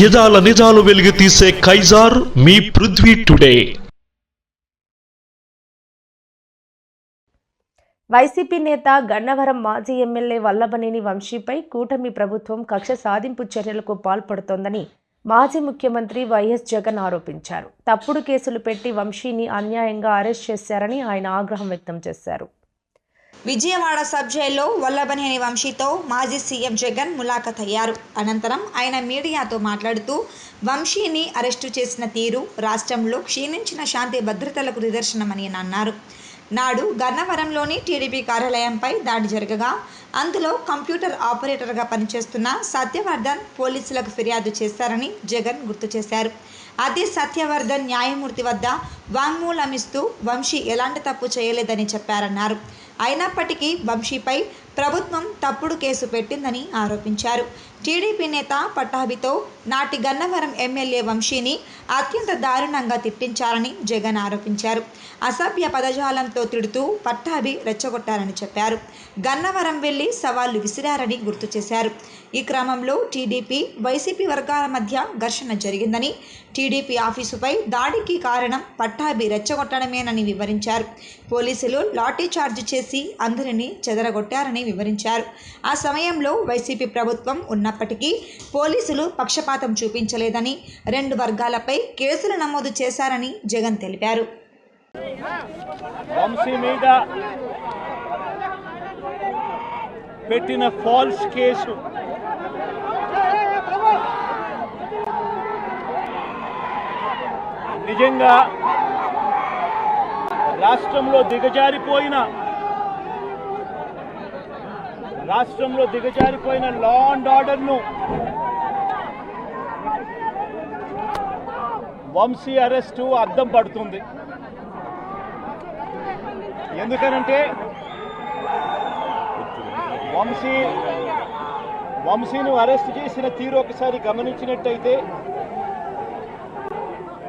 యదాల నిజాలు వెలిగి తీసే కైజార్ మీ పృథ్వీ టుడే. వైసీపీ నేత గన్నవరం మాజీ ఎమ్మెల్యే వల్లభనేని వంశీపై కూటమి ప్రభుత్వం కక్ష సాధింపు చర్యలకు పాల్పడుతోందని మాజీ ముఖ్యమంత్రి వైఎస్ జగన్ ఆరోపించారు. తప్పుడు కేసులు పెట్టి వంశీని అన్యాయంగా అరెస్ట్ చేశారని ఆయన ఆగ్రహం వ్యక్తం చేశారు. విజయవాడ సబ్ జైల్లో వల్లభనేని వంశీతో మాజీ సీఎం జగన్ ములాఖత్ అయ్యారు అనంతరం ఆయన మీడియాతో మాట్లాడుతూ వంశీని అరెస్టు చేసిన తీరు రాష్ట్రంలో క్షీణించిన శాంతి భద్రతలకు నిదర్శనమని అన్నారు. నాడు గన్నవరంలోని టీడీపీ కార్యాలయంపై దాడి జరగగా అందులో కంప్యూటర్ ఆపరేటర్గా పనిచేస్తున్న సత్యవర్ధన్ పోలీసులకు ఫిర్యాదు చేశారని జగన్ గుర్తు చేశారు. అదే సత్యవర్ధన్ న్యాయమూర్తి వద్ద వాంగ్మూలమిస్తూ వంశీ ఎలాంటి తప్పు చేయలేదని చెప్పారన్నారు. అయినప్పటికీ వంశీపై ప్రభుత్వం తప్పుడు కేసు పెట్టిందని ఆరోపించారు. టీడీపీ నేత పట్టాభితో నాటి గన్నవరం ఎమ్మెల్యే వంశీని అత్యంత దారుణంగా తిట్టించారని జగన్ ఆరోపించారు. అసభ్య పదజాలంతో తిడుతూ పట్టాభి రెచ్చగొట్టారని చెప్పారు. గన్నవరం వెళ్ళి సవాళ్ళు విసిరారని గుర్తు చేశారు. ఈ క్రమంలో టీడీపీ వైసీపీ వర్గాల మధ్య ఘర్షణ జరిగిందని టీడీపీ ఆఫీసుపై దాడికి కారణం పట్టాభి రెచ్చగొట్టడమేనని వివరించారు. పోలీసులు లాఠీ చార్జ్ చేసి అందరినీ చెదరగొట్టారని వివరించారు. ఆ సమయంలో వైసీపీ ప్రభుత్వం ఉన్నప్పటికీ పోలీసులు పక్షపాతం చూపించలేదని రెండు వర్గాలపై కేసులు నమోదు చేశారని జగన్ తెలిపారు. మీద పెట్టిన ఫాల్స్ కేసు నిజంగా రాష్ట్రంలో దిగజారిపోయిన రాష్ట్రంలో దిగజారిపోయిన లా అండ్ ఆర్డర్ను వంశీ అరెస్టు అద్దం పడుతుంది. ఎందుకనంటే వంశీ వంశీను అరెస్ట్ చేసిన తీరు ఒకసారి గమనించినట్టయితే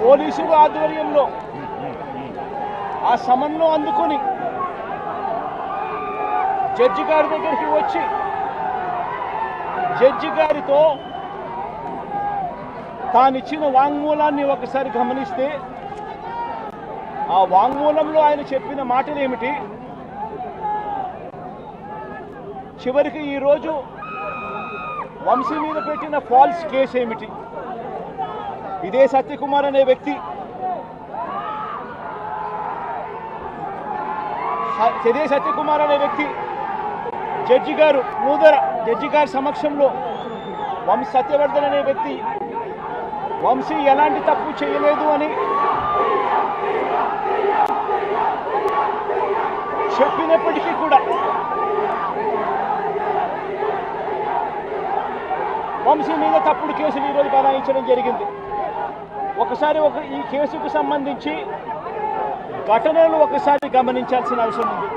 పోలీసుల ఆధ్వర్యంలో ఆ సమన్ను అందుకొని జడ్జి గారి దగ్గరికి వచ్చి జడ్జి గారితో తానిచ్చిన వాంగ్మూలాన్ని ఒకసారి గమనిస్తే ఆ వాంగ్మూలంలో ఆయన చెప్పిన మాటలు ఏమిటి చివరికి ఈరోజు వంశీ మీద పెట్టిన ఫాల్స్ కేసు ఏమిటి ఇదే సత్యకుమార్ అనే వ్యక్తి. ఇదే సత్యకుమార్ అనే వ్యక్తి. జడ్జి గారు నూదర జడ్జి గారి సమక్షంలో వంశ సత్యవర్ధన్ అనే వ్యక్తి. వంశీ ఎలాంటి తప్పు చేయలేదు అని చెప్పినప్పటికీ కూడా వంశీ మీద తప్పుడు కేసులు ఈరోజు బనాయించడం జరిగింది. ఒకసారి ఒక ఈ కేసుకు సంబంధించి ఘటనలు ఒకసారి గమనించాల్సిన అవసరం ఉంది.